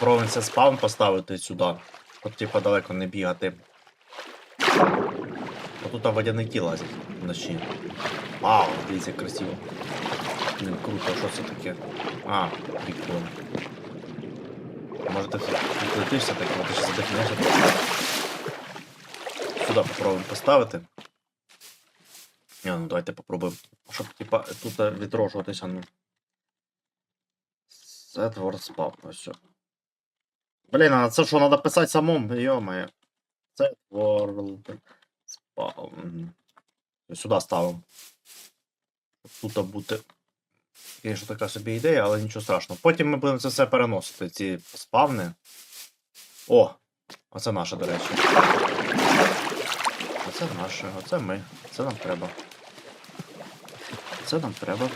попробуємо це спаун поставити сюди. Щоб типа далеко не бігати. Отут водяники лазять вночі. Вау, дивіться, красиво. Блін, круто, що це таке? А, прикольно. Може ти відлетишся так, а ти ще задихнешся. Сюди попробуємо поставити. Ні, ну давайте попробуємо. Щоб типа тут відроджуватися. Ну. Word spawn. Ось все. Блін, а це що, треба писати самому? Йо-моє. Set world spawn. Сюди ставимо. Тут бути. Звісно, така собі ідея, але нічого страшного. Потім ми будемо це все переносити, ці спавни. О! Оце наше, до речі. Оце наше, оце ми. Це нам треба. Це нам треба.